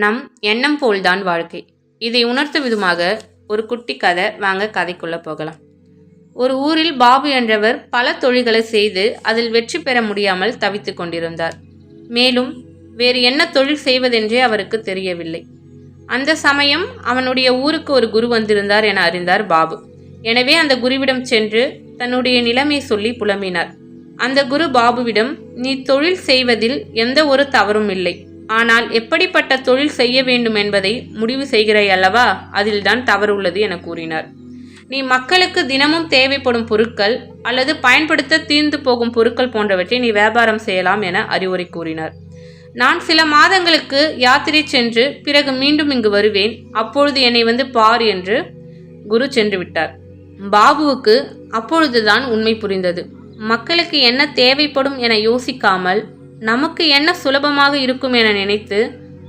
நம் எண்ணம் போல்தான் வாழ்க்கை. இதை உணர்த்தும் விதமாக ஒரு குட்டி கதை வாங்க கதைக்குள்ள போகலாம். ஒரு ஊரில் பாபு என்றவர் பல தொழில்களை செய்து அதில் வெற்றி பெற முடியாமல் தவித்துக் கொண்டிருந்தார். மேலும் வேறு என்ன தொழில் செய்வதென்றே அவருக்கு தெரியவில்லை. அந்த சமயம் அவனுடைய ஊருக்கு ஒரு குரு வந்திருந்தார் என அறிந்தார் பாபு. எனவே அந்த குருவிடம் சென்று தன்னுடைய நிலைமை சொல்லி புலம்பினார். அந்த குரு பாபுவிடம் நீ தொழில் செய்வதில் எந்த ஒரு தவறும் இல்லை. ஆனால் எப்படிப்பட்ட தொழில் செய்ய வேண்டும் என்பதை முடிவு செய்கிறாய் அல்லவா? அதில்தான் தவறு உள்ளது என கூறினார். நீ மக்களுக்கு தினமும் தேவைப்படும் பொருட்கள் அல்லது பயன்படுத்த தீர்ந்து போகும் பொருட்கள் போன்றவற்றை நீ வியாபாரம் செய்யலாம் என அறிவுரை கூறினார். நான் சில மாதங்களுக்கு யாத்திரை சென்று பிறகு மீண்டும் இங்கு வருவேன். அப்பொழுது என்னை வந்து பார் என்று குரு சென்று விட்டார். பாபுவுக்கு அப்பொழுதுதான் உண்மை புரிந்தது. மக்களுக்கு என்ன தேவைப்படும் என யோசிக்காமல் நமக்கு என்ன சுலபமாக இருக்கும் என நினைத்து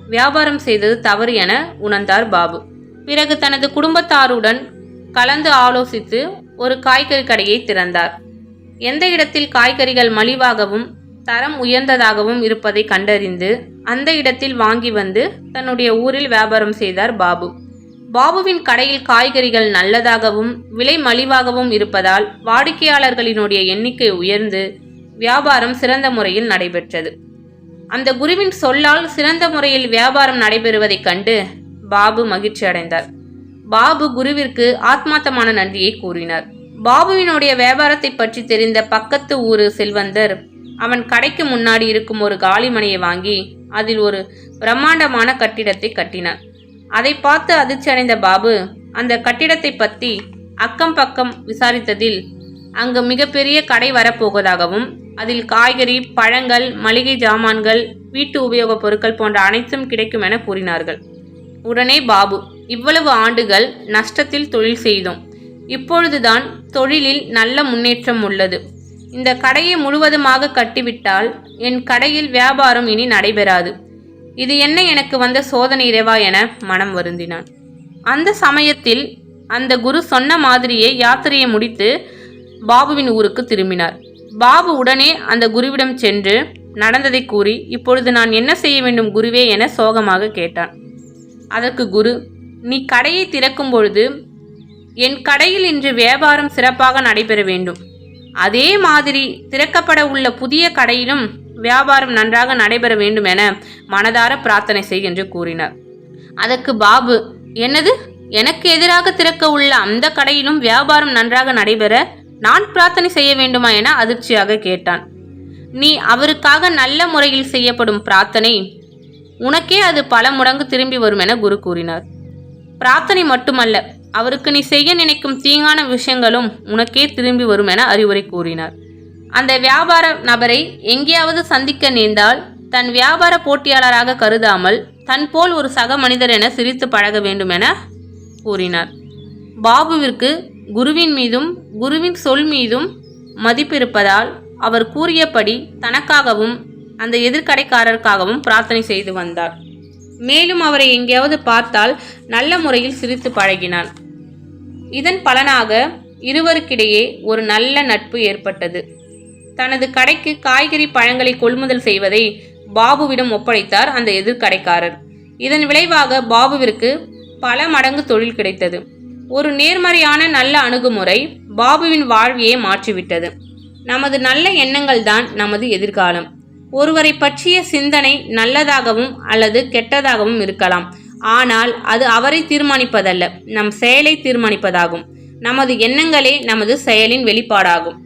வியாபாரம் செய்தது தவறு என உணர்ந்தார் பாபு. பிறகு தனது குடும்பத்தாருடன் கலந்து ஆலோசித்து ஒரு காய்கறி கடையை திறந்தார். எந்த இடத்தில் காய்கறிகள் மலிவாகவும் தரம் உயர்ந்ததாகவும் இருப்பதை கண்டறிந்து அந்த இடத்தில் வாங்கி வந்து தன்னுடைய ஊரில் வியாபாரம் செய்தார் பாபு. பாபுவின் கடையில் காய்கறிகள் நல்லதாகவும் விலை மலிவாகவும் இருப்பதால் வாடிக்கையாளர்களினுடைய எண்ணிக்கை உயர்ந்து வியாபாரம் சிறந்த முறையில் நடைபெற்றது. அந்த குருவின் சொல்லால் சிறந்த முறையில் வியாபாரம் நடைபெறுவதைக் கண்டு பாபு மகிழ்ச்சி அடைந்தார். பாபு குருவிற்கு ஆத்மார்த்தமான நன்றியை கூறினார். பாபுவினுடைய வியாபாரத்தை பற்றி தெரிந்த பக்கத்து ஊரு செல்வந்தர் அவன் கடைக்கு முன்னாடி இருக்கும் ஒரு காலிமனையை வாங்கி அதில் ஒரு பிரம்மாண்டமான கட்டிடத்தை கட்டினார். அதை பார்த்து அதிர்ச்சி அடைந்த பாபு அந்த கட்டிடத்தை பற்றி அக்கம் பக்கம் விசாரித்ததில் அங்கு மிகப்பெரிய கடை வரப்போவதாகவும் அதில் காய்கறி பழங்கள் மளிகை ஜாமான்கள் வீட்டு உபயோகப் பொருட்கள் போன்ற அனைத்தும் கிடைக்கும் என கூறினார்கள். உடனே பாபு இவ்வளவு ஆண்டுகள் நஷ்டத்தில் தொழில் செய்தோம். இப்பொழுதுதான் தொழிலில் நல்ல முன்னேற்றம் உள்ளது. இந்த கடையை முழுவதுமாக கட்டிவிட்டால் என் கடையில் வியாபாரம் இனி நடைபெறாது. இது என்ன எனக்கு வந்த சோதனை இரவா என மனம் வருந்தினான். அந்த சமயத்தில் அந்த குரு சொன்ன மாதிரியே யாத்திரையை முடித்து பாபுவின் ஊருக்கு திரும்பினார். பாபு உடனே அந்த குருவிடம் சென்று நடந்ததை கூறி இப்பொழுது நான் என்ன செய்ய வேண்டும் குருவே? என சோகமாக கேட்டான். அதற்கு குரு நீ கடையை திறக்கும் பொழுது என் கடையில் இன்று வியாபாரம் சிறப்பாக நடைபெற வேண்டும். அதே மாதிரி திறக்கப்பட உள்ள புதிய கடையிலும் வியாபாரம் நன்றாக நடைபெற வேண்டும் என மனதார பிரார்த்தனை செய் என்று கூறினார். அதற்கு பாபு என்னது? எனக்கு எதிராக திறக்க உள்ள அந்த கடையிலும் வியாபாரம் நன்றாக நடைபெற நான் பிரார்த்தனை செய்ய வேண்டுமா என அதிர்ச்சியாக கேட்டான். நீ அவருக்காக நல்ல முறையில் செய்யப்படும் பிரார்த்தனை உனக்கே அது பல மடங்கு திரும்பி வரும் என குரு கூறினார். பிரார்த்தனை மட்டுமல்ல அவருக்கு நீ செய்ய நினைக்கும் தீங்கான விஷயங்களும் உனக்கே திரும்பி வரும் என அறிவுரை கூறினார். அந்த வியாபார நபரை எங்கேயாவது சந்திக்க நேர்ந்தால் தன் வியாபார போட்டியாளராக கருதாமல் தன் போல் ஒரு சக மனிதர் என சிரித்து பழக வேண்டும் என கூறினார். பாபுவிற்கு குருவின் மீதும் குருவின் சொல் மீதும் மதிப்பிருப்பதால் அவர் கூறியபடி தனக்காகவும் அந்த எதிர்கடைக்காரருக்காகவும் பிரார்த்தனை செய்து வந்தார். மேலும் அவரை எங்கேயாவது பார்த்தால் நல்ல முறையில் சிரித்து பழகினான். இதன் பலனாக இருவருக்கிடையே ஒரு நல்ல நட்பு ஏற்பட்டது. தனது கடைக்கு காய்கறி பழங்களை கொள்முதல் செய்வதை பாபுவிடம் ஒப்படைத்தார் அந்த எதிர்கடைக்காரர் இதன் விளைவாக பாபுவிற்கு பல மடங்கு தொழில் கிடைத்தது. ஒரு நேர்மறையான நல்ல அணுகுமுறை பாபுவின் வாழ்வையே மாற்றிவிட்டது. நமது நல்ல எண்ணங்கள் தான் நமது எதிர்காலம். ஒருவரை பற்றிய சிந்தனை நல்லதாகவும் அல்லது கெட்டதாகவும் இருக்கலாம். ஆனால் அது அவரை தீர்மானிப்பதல்ல நம் செயலை தீர்மானிப்பதாகும். நமது எண்ணங்களே நமது செயலின் வெளிப்பாடாகும்.